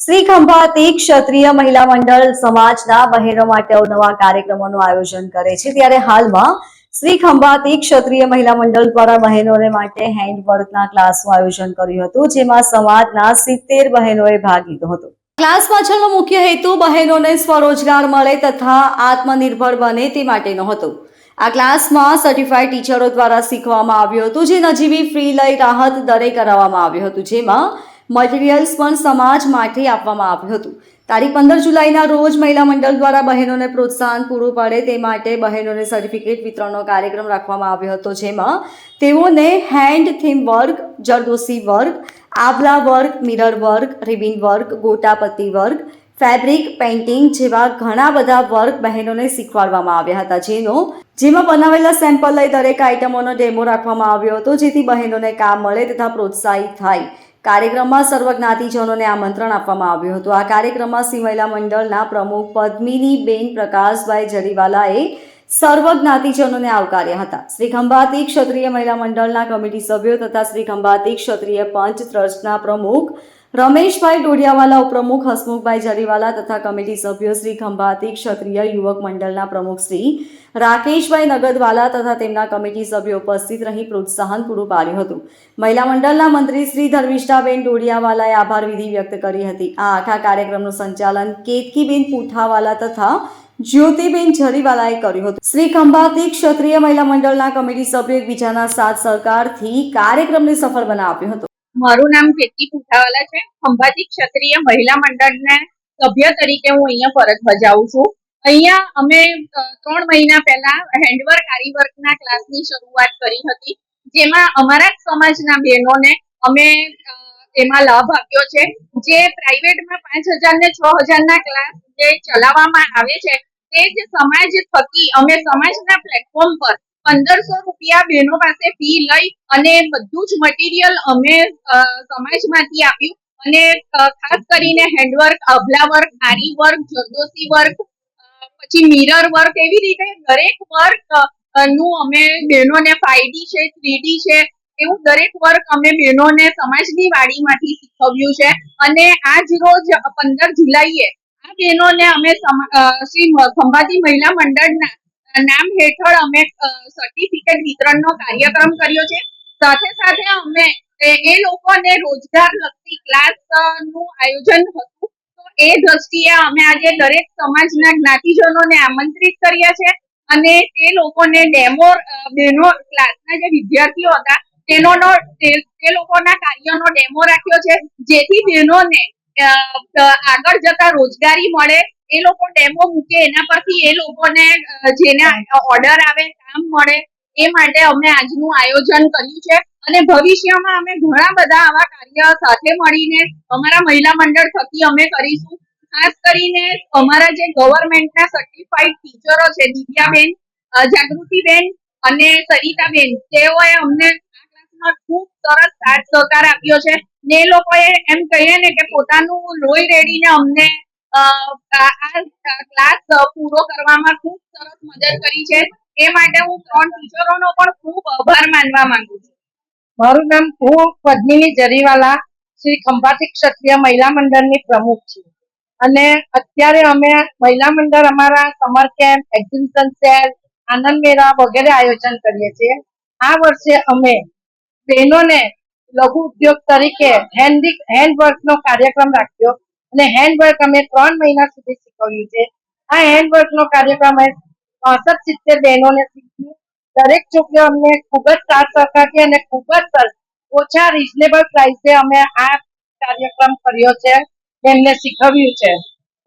શ્રી ખંભાતી ક્ષત્રિય મહિલા મંડળ સમાજના બહેનો માટે અવનવા કાર્યક્રમોનું આયોજન કરે છે. ત્યારે હાલમાં શ્રી ખંભાતી ક્ષત્રિય મહિલા મંડળ દ્વારા બહેનોને માટે હેન્ડવર્કના ક્લાસનું આયોજન કર્યું હતું, જેમાં સમાજના સિત્તેર બહેનોએ ભાગ લીધો હતો. ક્લાસ પાછળનો મુખ્ય હેતુ બહેનોને સ્વરોજગાર મળે તથા આત્મનિર્ભર બને તે માટેનો હતો. આ ક્લાસમાં સર્ટિફાઈડ ટીચરો દ્વારા શીખવામાં આવ્યું હતું, જે નજીવી ફ્રી લઈ રાહત દરે કરાવવામાં આવ્યું હતું, જેમાં મટીરિયલ્સ પણ સમાજ માટે આપવામાં આવ્યું હતું. તારીખ પંદર જુલાઈના રોજ મહિલા મંડળ દ્વારા બહેનોને પ્રોત્સાહન પૂરું પાડે તે માટે બહેનોને સર્ટિફિકેટ વિતરણનો કાર્યક્રમ રાખવામાં આવ્યો હતો, જેમાં તેઓને hand theme work જરદોસી work આભલા work mirror work ribbon work ગોટાપત્તી work fabric painting જેવા ઘણા બધા વર્ક બહેનોને શીખવાડવામાં આવ્યા હતા. જેનો, જેમાં બનાવેલા સેમ્પલ લઈ દરેક આઇટમોનો ડેમો રાખવામાં આવ્યો હતો, જેથી બહેનોને કામ મળે તથા પ્રોત્સાહિત થાય. કાર્યક્રમમાં સર્વ જ્ઞાતિજનોને આમંત્રણ આપવામાં આવ્યું હતું. આ કાર્યક્રમમાં શ્રી મહિલા મંડળના પ્રમુખ પદ્મિની બેન પ્રકાશભાઈ જરીવાલાએ સર્વ જ્ઞાતિજનોને આવકાર્યા હતા. શ્રી ખંભાતી ક્ષત્રિય મહિલા મંડળના કમિટી સભ્યો તથા શ્રી ખંભાતી ક્ષત્રિય પંચ ટ્રસ્ટના પ્રમુખ રમેશભાઈ ડોડિયાવાલા ઉપપ્રમુખ હસમુખભાઈ જરીવાલા તથા કમિટી સભ્યો શ્રી ખંભાતી ક્ષત્રિય યુવક મંડળના પ્રમુખ શ્રી રાકેશભાઈ નગદવાલા તથા તેમના કમિટી સભ્યો ઉપસ્થિત રહી પ્રોત્સાહન પૂરું પાડ્યું હતું. મહિલા મંડળના મંત્રી શ્રી ધર્મિષ્ઠાબેન ડોડિયાવાલાએ આભાર વિધિ વ્યક્ત કરી હતી. આ આખા કાર્યક્રમનું સંચાલન કેતકીબેન પુઠાવાલા તથા જ્યોતિબેન જરીવાલાએ કર્યું હતું. શ્રી ખંભાતી ક્ષત્રિય મહિલા મંડળના કમિટી સભ્યો એકબીજાના સાથ સહકારથી કાર્યક્રમને સફળ બનાવ્યો હતો. મારું નામ કેતકી પુઠાવાલા છે. ખંભાતી ક્ષત્રિય મહિલા મંડળના સભ્ય તરીકે હું અહીંયા ફરજ બજાવું છું. અહીંયા અમે ત્રણ મહિના પહેલા હેન્ડવર્ક આરીવર્કના ક્લાસની શરૂઆત કરી હતી. જેમાં અમારા સમાજના બહેનોને અમે એમાં લાભ આપ્યો છે. જે પ્રાઇવેટમાં પાંચ હજાર ને છ હજારના ક્લાસ જે ચલાવવામાં આવે છે, તે જ સમાજ થકી અમે સમાજના પ્લેટફોર્મ પર પંદરસો રૂપિયા બહેનો પાસે ફી લઈ અને બધું જ મટીરિયલ અમે સમાજમાંથી આપ્યું. અને ખાસ કરીને હેન્ડવર્ક અભલા વર્ક આરી વર્ક જરદોસી વર્ક પછી મિરર વર્ક એવી રીતે દરેક વર્કનું અમે બહેનોને ફાઈડી છે થ્રીડી છે, એવું દરેક વર્ક અમે બહેનોને સમાજની વાડીમાંથી શીખવ્યું છે. અને આજ રોજ પંદર જુલાઈએ આ બહેનોને અમે શ્રી ખંભાતી મહિલા મંડળના નામ હેઠળ અમે સર્ટિફિકેટ વિતરણનો કાર્યક્રમ કર્યો છે. સાથે સાથે અમે, એ એ લોકોને રોજગાર લગતી ક્લાસનું આયોજન હતું. તો એ દ્રષ્ટિએ અમે આજે દરેક સમાજના જ્ઞાતિજનોને આમંત્રિત કર્યા છે અને તે લોકોને ડેમો બહેનો ક્લાસના જે વિદ્યાર્થીઓ હતા તેનો તે લોકોના કાર્યનો ડેમો રાખ્યો છે. જેથી બહેનોને આગળ જતા રોજગારી મળે. એ લોકો ડેમો મૂકે, એના પરથી એ લોકોને જેને ઓર્ડર આવે, કામ મળે, એ માટે અમે આજનું આયોજન કર્યું છે. અને ભવિષ્યમાં અમે ઘણા બધા આવા કાર્ય સાથે મળીને અમારા મહિલા મંડળ થકી અમે કરીશું. ખાસ કરીને અમારા જે ગવર્મેન્ટના સર્ટિફાઈડ ટીચરો છે, દિવ્યાબેન જાગૃતિબેન અને સરિતાબેન, તેઓએ અમને ખૂબ સરસ સાથ સહકાર આપ્યો છે. ને એ લોકોએ એમ કહીએ ને કે પોતાનું લોહી રેડીને અમને ક્લાસ પૂરો કરવામાં ખૂબ સરસ મદદ કરી છે. એ માટે હું ત્રણ ટીચરોનો પણ ખૂબ આભાર માનવા માંગુ છું. મારું નામ હું પદ્મિની જરીવાલા, શ્રી ખંભાતી ક્ષત્રિય મહિલા મંડળની પ્રમુખ છું. અને અત્યારે અમે મહિલા મંડળ અમારા સમર કેમ્પ એક્ઝિબિશન સેલ આનંદ મેળા વગેરે આયોજન કરીએ છીએ. આ વર્ષે અમે બહેનોને લઘુ ઉદ્યોગ તરીકે હેન્ડી હેન્ડવર્કનો કાર્યક્રમ રાખ્યો. અને હેન્ડવર્ક અમે ત્રણ મહિના સુધી શીખવ્યું છે. આ હેન્ડવર્કનો કાર્યક્રમ અમે પાસઠ સિત્તેર બહેનોને શીખ્યું. દરેક છોકરીઓ અમને ખૂબ જ સાથ સહકારથી અને ખૂબ જ સરસ ઓછા રિઝનેબલ પ્રાઇસે અમે આ કાર્યક્રમ કર્યો છે એમને શીખવ્યું છે.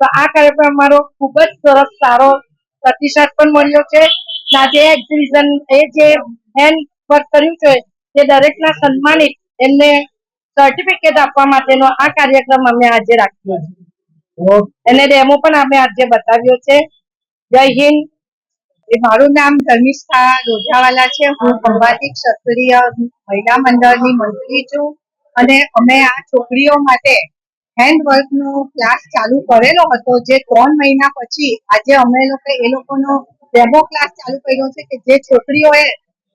તો આ કાર્યક્રમ અમારો ખૂબ જ સરસ, સારો પ્રતિસાદ પણ મળ્યો છે. ના જે એક્ઝિબિશન એ જે હેન્ડ વર્ક કર્યું છે, તે દરેકના સન્માનિત એમને સર્ટિફિકેટ આપવા માટેનો આ કાર્યક્રમ અમે આજે રાખ્યો છે. એને ડેમો પણ અમે આજે બતાવ્યો છે. જય હિન્દ. એ મારું નામ ધર્મિષ્ઠા રોજાવાલા છે. હું ખંભાતી ક્ષત્રિય મહિલા મંડળની મંત્રી છું અને અમે આ છોકરીઓ માટે હેન્ડવર્ક નો ક્લાસ ચાલુ કરેલો હતો જે ત્રણ મહિના પછી આજે અમે લોકો એ લોકોનો ડેમો ક્લાસ ચાલુ કર્યો છે કે જે છોકરીઓએ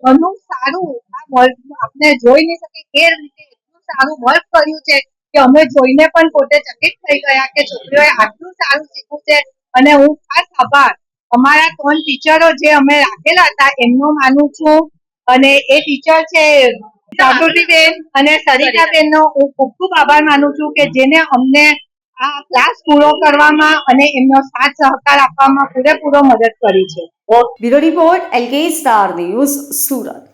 ઘણું સારું આ વર્ક આપણે જોઈ નહીં શકે એ રીતે સારું વર્ક કર્યું છે કે અમે જોઈને પણ પોતે ચકિત થઈ ગયા કે છોકરીઓએ આટલું સારું શીખ્યું છે. અને હું ખાસ આભાર. અમારા ત્રણ ટીચરો જે અમે રાખેલા હતા, એમનો માનું છું. અને એ ટીચર છે જાગૃતિબેન અને સરિતાબેનનો હું ખૂબ ખૂબ આભાર માનું છું કે જેને અમને આ ક્લાસ પૂરો કરવામાં અને એમનો સાથ સહકાર આપવામાં પૂરેપૂરો મદદ કરી છે. Bureau report LK star news Surat.